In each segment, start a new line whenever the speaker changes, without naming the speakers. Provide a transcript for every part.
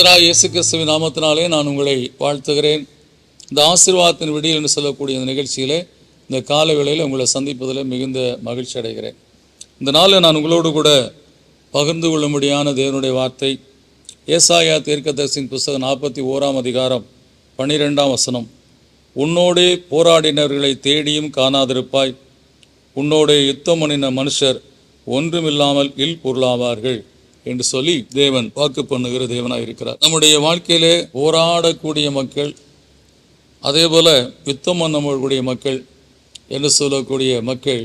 கத்ரா இயேசு கிறிஸ்துவின் நாமத்தினாலே நான் உங்களை வாழ்த்துகிறேன். இந்த ஆசீர்வாதத்தின் விடியல் என்று சொல்லக்கூடிய இந்த நிகழ்ச்சியிலே இந்த கால வேளையில் உங்களை சந்திப்பதில் மிகுந்த மகிழ்ச்சி அடைகிறேன். இந்த நாளில் நான் உங்களோடு கூட பகிர்ந்து கொள்ளும்படியான தேவனுடைய வார்த்தை ஏசாயா தீர்க்கதரிசின் புஸ்தகம் நாற்பத்தி ஓராம் அதிகாரம் பன்னிரெண்டாம் வசனம். உன்னோடே போராடினவர்களை தேடியும் காணாதிருப்பாய். உன்னோடே யுத்தம் பண்ணின மனுஷர் ஒன்றுமில்லாமல் இல் பொருளாவார்கள் என்று சொல்லி தேவன் வாக்கு பண்ணுகிற தேவனாக இருக்கிறார். நம்முடைய வாழ்க்கையிலே போராடக்கூடிய மக்கள் அதே போல் யுத்தம் பண்ணக்கூடிய மக்கள் என்று சொல்லக்கூடிய மக்கள்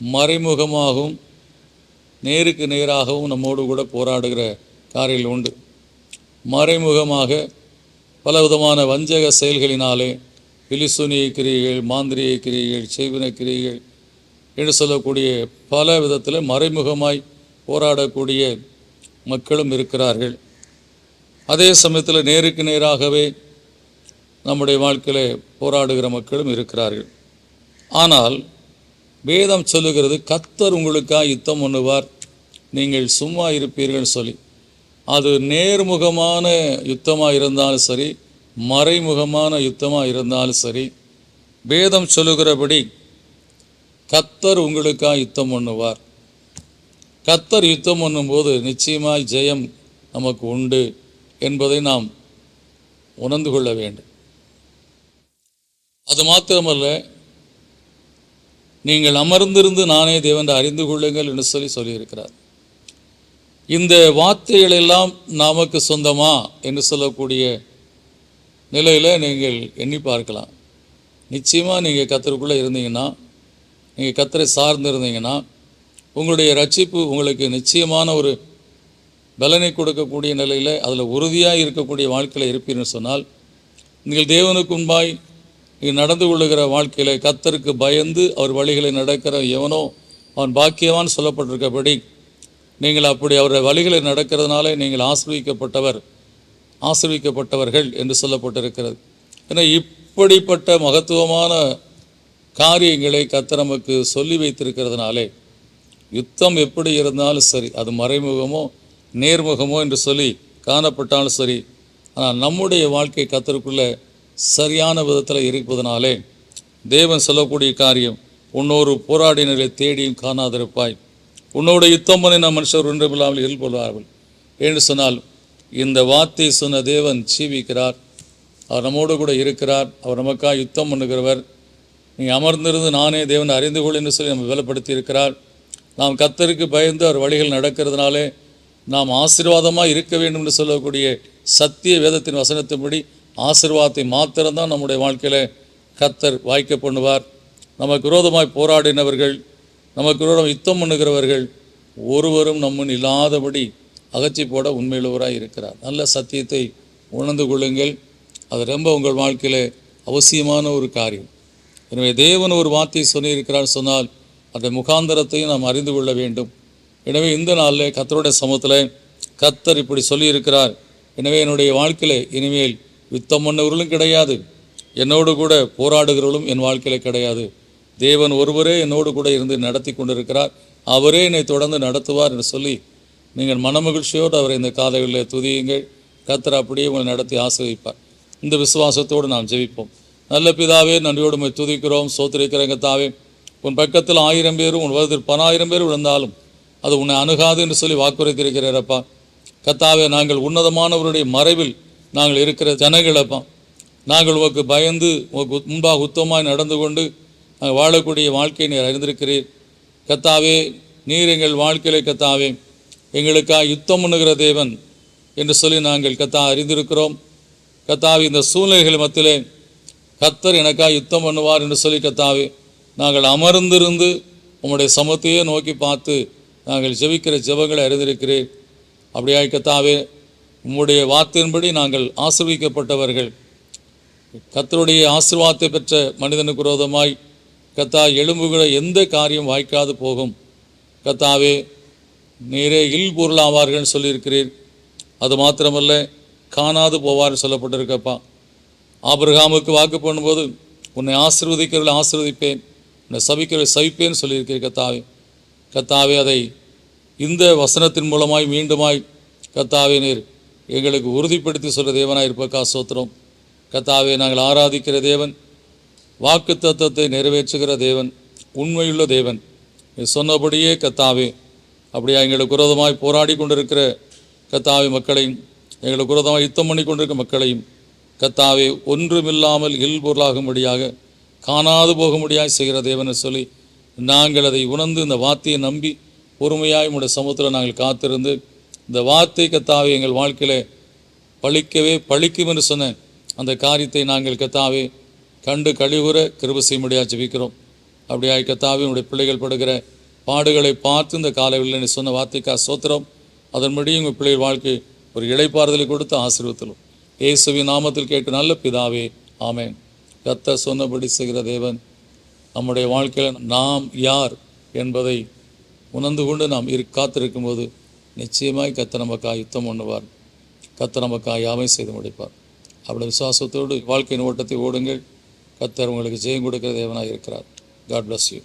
மறைமுகமாகவும் நேருக்கு நேராகவும் நம்மோடு கூட போராடுகிற காரியங்கள் உண்டு. மறைமுகமாக பலவிதமான வஞ்சக செயல்களினாலே பிலிசுனிய கிரியைகள் மாந்திரிய கிரியைகள் செய்வின கிரியைகள் என்று சொல்லக்கூடிய பல விதத்தில் மறைமுகமாய் போராடக்கூடிய மக்களும் இருக்கிறார்கள். அதே சமயத்தில் நேருக்கு நேராகவே நம்முடைய வாழ்க்கையில் போராடுகிற மக்களும் இருக்கிறார்கள். ஆனால் வேதம் சொல்லுகிறது கத்தர் உங்களுக்காக யுத்தம் பண்ணுவார் நீங்கள் சும்மா இருப்பீர்கள் சொல்லி. அது நேர்முகமான யுத்தமாக இருந்தாலும் சரி மறைமுகமான யுத்தமாக இருந்தாலும் சரி வேதம் சொல்லுகிறபடி கத்தர் உங்களுக்காக யுத்தம் பண்ணுவார். கத்தர் யுத்தம் பண்ணும்போது நிச்சயமாய் ஜெயம் நமக்கு உண்டு என்பதை நாம் உணர்ந்து கொள்ள வேண்டும். அது மாத்திரமல்ல நீங்கள் அமர்ந்திருந்து நானே தேவன் அறிந்து கொள்ளுங்கள் என்று சொல்லி சொல்லியிருக்கிறார். இந்த வார்த்தைகள் எல்லாம் நமக்கு சொந்தமா என்று சொல்லக்கூடிய நிலையில் நீங்கள் எண்ணி பார்க்கலாம். நிச்சயமாக நீங்கள் கத்தருக்குள்ளே இருந்தீங்கன்னா நீங்கள் கத்தரை சார்ந்து இருந்தீங்கன்னா உங்களுடைய ரட்சிப்பு உங்களுக்கு நிச்சயமான ஒரு பலனை கொடுக்கக்கூடிய நிலையில் அதில் உறுதியாக இருக்கக்கூடிய வாழ்க்கையில் இருப்பீர்னு சொன்னால் நீங்கள் தேவனுக்கு முன்பாய் நீங்கள் நடந்து கொள்ளுகிற வாழ்க்கையில் கத்தருக்கு பயந்து அவர் வழிகளை நடக்கிற எவனோ அவன் பாக்கியவான் சொல்லப்பட்டிருக்கபடி நீங்கள் அப்படி அவருடைய வழிகளை நடக்கிறதுனால நீங்கள் ஆசிர்விக்கப்பட்டவர் ஆசிர்விக்கப்பட்டவர்கள் என்று சொல்லப்பட்டிருக்கிறது. ஏன்னா இப்படிப்பட்ட மகத்துவமான காரியங்களை கத்தர் நமக்கு சொல்லி வைத்திருக்கிறதுனாலே யுத்தம் எப்படி இருந்தாலும் சரி அது மறைமுகமோ நேர்முகமோ என்று சொல்லி காணப்பட்டாலும் சரி ஆனால் நம்முடைய வாழ்க்கை கத்தருக்குள்ளே சரியான விதத்தில் இருப்பதனாலே தேவன் சொல்லக்கூடிய காரியம் உன்னொரு போராடினரை தேடியும் காணாதிருப்பாய். உன்னோட யுத்தம் பண்ணின மனுஷர் ஒன்றுமில்லாமல் இருப்பொள்வார்கள் என்று சொன்னால் இந்த வார்த்தை சொன்ன தேவன் ஜீவிக்கிறார். அவர் நம்மோடு கூட இருக்கிறார். அவர் நமக்காக யுத்தம் பண்ணுகிறவர். நீ அமர்ந்திருந்து நானே தேவன் அறிந்து கொள் என்று சொல்லி நம்ம வேலைப்படுத்தி இருக்கிறார் நாம் கத்தருக்கு பயந்து அவர் வழிகள் நடக்கிறதுனாலே நாம் ஆசீர்வாதமாக இருக்க வேண்டும் என்று சொல்லக்கூடிய சத்திய வேதத்தின் வசனத்தின்படி ஆசீர்வாதத்தை மாத்திரம்தான் நம்முடைய வாழ்க்கையில் கத்தர் வாய்க்க பண்ணுவார். நமக்கு விரோதமாய் போராடினவர்கள் நமக்கு விரோதம் யுத்தம் பண்ணுகிறவர்கள் ஒருவரும் நம்முன் இல்லாதபடி அகற்றி போட உண்மையுள்ளவராக இருக்கிறார். நல்ல சத்தியத்தை உணர்ந்து கொள்ளுங்கள். அது ரொம்ப உங்கள் வாழ்க்கையில் அவசியமான ஒரு காரியம். எனவே தேவன் ஒரு வார்த்தையை சொல்லியிருக்கிறார் சொன்னால் அந்த முகாந்தரத்தையும் நாம் அறிந்து கொள்ள வேண்டும். எனவே இந்த நாளில் கத்தருடைய சமூகத்தில் கத்தர் இப்படி சொல்லியிருக்கிறார். எனவே என்னுடைய வாழ்க்கையில் இனிமேல் யுத்தம் பண்ணவர்களும் கிடையாது. என்னோடு கூட போராடுகிறவர்களும் என் வாழ்க்கையில் கிடையாது. தேவன் ஒருவரே என்னோடு கூட இருந்து நடத்தி கொண்டிருக்கிறார். அவரே என்னை தொடர்ந்து நடத்துவார் என்று சொல்லி நீங்கள் மனமகிழ்ச்சியோடு அவரை இந்த காதலில் துதியுங்கள். கத்தர் அப்படியே உங்களை நடத்தி ஆசிரியப்பார் இந்த விசுவாசத்தோடு நாம் ஜெபிப்போம். நல்ல பிதாவே நன்றியோடு துதிக்கிறோம். சோத்திரிக்கிறேன் தாவே. உன் பக்கத்தில் ஆயிரம் பேரும் உன் வருடத்தில் பனாயிரம் பேர் விழுந்தாலும் அது உன்னை அணுகாது என்று சொல்லி வாக்குறுத்திருக்கிறப்பா கத்தாவே நாங்கள் உன்னதமானவருடைய மறைவில் நாங்கள் இருக்கிற ஜனங்களப்பா. நாங்கள் உனக்கு பயந்து உனக்கு முன்பாக உத்தமாய் நடந்து கொண்டு நாங்கள் வாழக்கூடிய வாழ்க்கையை நீர் அறிந்திருக்கிறீர். கத்தாவே நீர் எங்கள் வாழ்க்கையிலே கத்தாவே எங்களுக்காக யுத்தம் பண்ணுகிற தேவன் என்று சொல்லி நாங்கள் கத்தா அறிந்திருக்கிறோம். கத்தாவே இந்த சூழ்நிலைகள் மத்தியிலே கத்தர் எனக்காக யுத்தம் பண்ணுவார் என்று சொல்லி கத்தாவே நாங்கள் அமர்ந்திருந்து உம்முடைய சமத்தையே நோக்கி பார்த்து நாங்கள் ஜெபிக்கிற ஜெபங்களை அறிந்திருக்கிறேன். அப்படியாய் கத்தாவே உம்முடைய வார்த்தையின்படி நாங்கள் ஆசிர்விக்கப்பட்டவர்கள். கத்தருடைய ஆசிர்வாதத்தை பெற்ற மனிதனுக்கு விரோதமாய் கத்தா எழும்புகிற எந்த காரியம் வாய்க்காது போகும். கத்தாவே நீரே இல் பொருளாவார்கள் சொல்லியிருக்கிறீர். அது மாத்திரமல்ல காணாது போவார் சொல்லப்பட்டிருக்கப்பா. ஆபிரகாமுக்கு வாக்கு பண்ணும்போது உன்னை ஆசிர்வதிக்கிறவர்கள் ஆசிர்வதிப்பேன். நான் சபிக்கிறவர்களை சவிப்பேன் சொல்லியிருக்கிறேன் கத்தாவே. கத்தாவே அதை இந்த வசனத்தின் மூலமாய் மீண்டுமாய் கத்தாவே நீர் எங்களுக்கு உறுதிப்படுத்தி சொல்கிற தேவனாக இருப்பக்கா சோத்திரம் கத்தாவே நாங்கள் ஆராதிக்கிற தேவன் வாக்கு தத்துவத்தை நிறைவேற்றுகிற தேவன் உண்மையுள்ள தேவன். நீ சொன்னபடியே கத்தாவே அப்படியா எங்களுக்கு விரோதமாய் போராடி கொண்டிருக்கிற கத்தாவே மக்களையும் எங்களுக்கு விரோதமாக யுத்தம் பண்ணி கொண்டிருக்கிற மக்களையும் கத்தாவே ஒன்றுமில்லாமல் இல்பொருளாகும்படியாக காணாது போகும்படியாய் செய்கிற தேவனை சொல்லி நாங்கள் அதை உணர்ந்து இந்த வார்த்தையை நம்பி பொறுமையாய் உடைய சமூகத்தில் நாங்கள் காத்திருந்து இந்த வார்த்தை கத்தாவே எங்கள் வாழ்க்கையில் பழிக்கவே பழிக்கும் என்று சொன்ன அந்த காரியத்தை நாங்கள் கத்தாவே கண்டு கழிவுற கிருப செய்யும்படியாக ஜெபிக்கிறோம். அப்படியாய் கத்தாவே உடைய பிள்ளைகள் படுகிற பாடுகளை பார்த்து இந்த காலவில் சொன்ன வார்த்தைக்கா சோத்திரம். அதன்படி உங்கள் பிள்ளைகள் வாழ்க்கை ஒரு இழைப்பாறுதலை கொடுத்து ஆசீர்வத்திலும் இயேசுவின் நாமத்தில் கேட்டு நல்ல பிதாவே ஆமேன். கத்த சொன்னபடி செய்கிற தேவன். நம்முடைய வாழ்க்கையில் நாம் யார் என்பதை உணர்ந்து கொண்டு நாம் இரு காத்திருக்கும்போது நிச்சயமாய் கத்த நமக்காய் யுத்தம் பண்ணுவார். கத்த நமக்காய் யாவை செய்து முடிப்பார். அப்படி விசுவாசத்தோடு வாழ்க்கையின் ஓட்டத்தை ஓடுங்கள். கத்தர் உங்களுக்கு ஜெயம் கொடுக்கிற தேவனாக இருக்கிறார். God bless you